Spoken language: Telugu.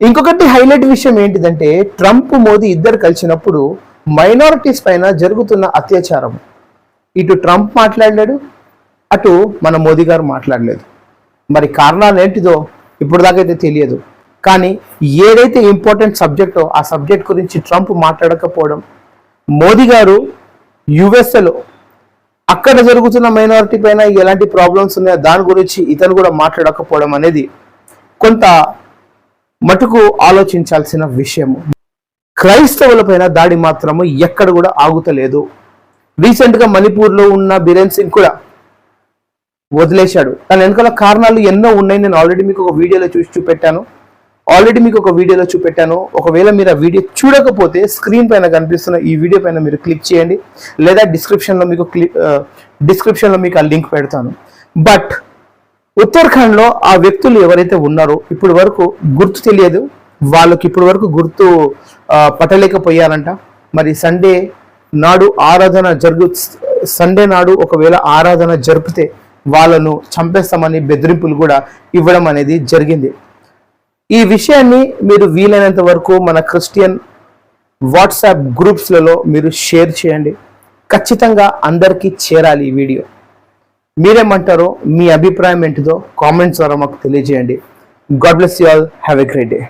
ఇంకొకటి హైలైట్ విషయం ఏంటిదంటే ట్రంప్ మోదీ ఇద్దరు కలిసినప్పుడు మైనారిటీస్ పైన జరుగుతున్న అత్యాచారం. ఇటు ట్రంప్ మాట్లాడలేడు అటు మన మోదీ గారు మాట్లాడలేదు. మరి కారణాలు ఏంటిదో ఇప్పుడు దాకైతే తెలియదు. కానీ ఏదైతే ఇంపార్టెంట్ సబ్జెక్టో ఆ సబ్జెక్ట్ గురించి ట్రంప్ మాట్లాడకపోవడం మోదీ గారు యుఎస్ఏలో అక్కడ జరుగుతున్న మైనారిటీ పైన ఎలాంటి ప్రాబ్లమ్స్ ఉన్నాయో దాని గురించి ఇతను కూడా మాట్లాడకపోవడం అనేది కొంత మటుకు ఆలోచించాల్సిన విషయము క్రైస్తవులపైన దాడి మాత్రము ఎక్కడ కూడా ఆగుతలేదు. రీసెంట్గా మణిపూర్లో ఉన్న బిరేన్ సింగ్ కూడా వదిలేశాడు. దాని వెనకాల కారణాలు ఎన్నో ఉన్నాయి. నేను ఆల్రెడీ మీకు ఒక వీడియోలో చూసి చూపెట్టాను. ఆల్రెడీ మీకు ఒక వీడియోలో చూపెట్టాను. ఒకవేళ మీరు ఆ వీడియో చూడకపోతే స్క్రీన్ పైన కనిపిస్తున్న ఈ వీడియో పైన మీరు క్లిక్ చేయండి. లేదా డిస్క్రిప్షన్లో మీకు క్లిక్ డిస్క్రిప్షన్లో మీకు ఆ లింక్ పెడతాను. బట్ ఉత్తరాఖండ్లో ఆ వ్యక్తులు ఎవరైతే ఉన్నారో ఇప్పటి వరకు గుర్తు తెలియదు. వాళ్ళకి ఇప్పటి వరకు గుర్తు పట్టలేకపోయారంట. మరి సండే నాడు ఆరాధన జరుగు సండే నాడు ఒకవేళ ఆరాధన జరిపితే వాళ్ళను చంపేస్తామని బెదిరింపులు కూడా ఇవ్వడం అనేది జరిగింది. ఈ విషయాన్ని మీరు వీలైనంత వరకు మన క్రిస్టియన్ వాట్సాప్ గ్రూప్స్లలో మీరు షేర్ చేయండి. ఖచ్చితంగా అందరికీ చేరాలి ఈ వీడియో. మీరేమంటారో మీ అభిప్రాయం ఏంటిదో కామెంట్స్ ద్వారా మాకు తెలియజేయండి. God bless you all have a great day